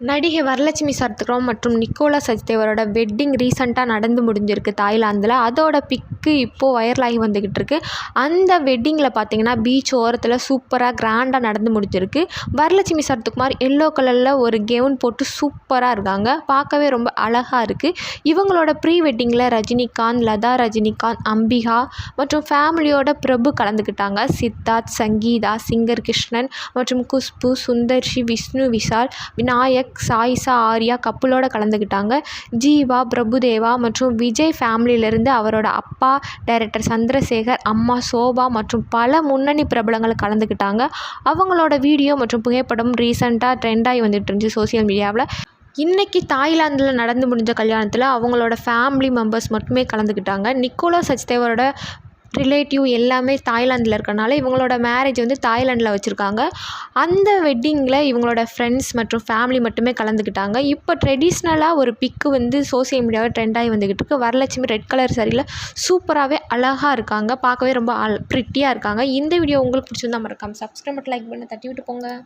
நடிகை வரலட்சுமி சரத்குமார் மற்றும் Nicolas சச்தேவரோட wedding ரீசெண்டாக நடந்து முடிஞ்சிருக்கு தாய்லாந்தில். அதோட பிக்கு இப்போது வைரலாகி வந்துக்கிட்டு இருக்கு அந்த வெட்டிங்கில் பார்த்தீங்கன்னா பீச் ஓரத்தில் சூப்பராக கிராண்டாக நடந்து முடிஞ்சிருக்கு. வரலட்சுமி சரத்குமார் எல்லோ கலரில் ஒரு கெவுன் போட்டு சூப்பராக இருக்காங்க. பார்க்கவே ரொம்ப அழகாக இருக்குது இவங்களோட ப்ரீ வெட்டிங்கில் ரஜினிகாந்த் லதா ரஜினிகாந்த் அம்பிகா மற்றும் ஃபேமிலியோட பிரபு கலந்துக்கிட்டாங்க சித்தார்த் சங்கீதா சிங்கர் கிருஷ்ணன் மற்றும் குஷ்பு சுந்தர்ஷி விஷ்ணு விஷால் விநாயக் சாயிஷா ஆர்யா கப்புலோட கலந்துக்கிட்டாங்க ஜீவா பிரபுதேவா மற்றும் விஜய் ஃபேமிலியிலேருந்து அவரோட அப்பா டைரக்டர் சந்திரசேகர் அம்மா சோபா மற்றும் பல முன்னணி பிரபலங்கள் கலந்துக்கிட்டாங்க அவங்களோட வீடியோ மற்றும் புகைப்படம் ரீசெண்டாக ட்ரெண்டாகி வந்துட்டு இருந்துச்சு சோசியல் மீடியாவில். இன்றைக்கி தாய்லாந்தில் நடந்து முடிஞ்ச கல்யாணத்தில் அவங்களோட ஃபேமிலி மெம்பர்ஸ் மட்டுமே கலந்துக்கிட்டாங்க நிக்கோலா சச்தேவரோட ரிலேட்டிவ் எல்லாமே தாய்லாந்தில் இருக்கறனால இவங்களோட மேரேஜ் வந்து தாய்லாண்டில் வச்சுருக்காங்க. அந்த வெட்டிங்கில் இவங்களோட ஃப்ரெண்ட்ஸ் மற்றும் ஃபேமிலி மட்டுமே கலந்துக்கிட்டாங்க. இப்போ ட்ரெடிஷ்னலாக ஒரு பிக்கு வந்து சோசியல் மீடியாவில் ட்ரெண்டாகி வந்துக்கிட்டு இருக்கு. வரலட்சுமி ரெட் கலர் சரியில் சூப்பராகவே அழகாக இருக்காங்க. பார்க்கவே ரொம்ப அல் ப்ரிட்டியாக இருக்காங்க. இந்த வீடியோ உங்களுக்கு பிடிச்சிருந்தா மறக்காம சப்ஸ்கிரைப் மட்டும் லைக் பண்ணி தட்டி விட்டு போங்க.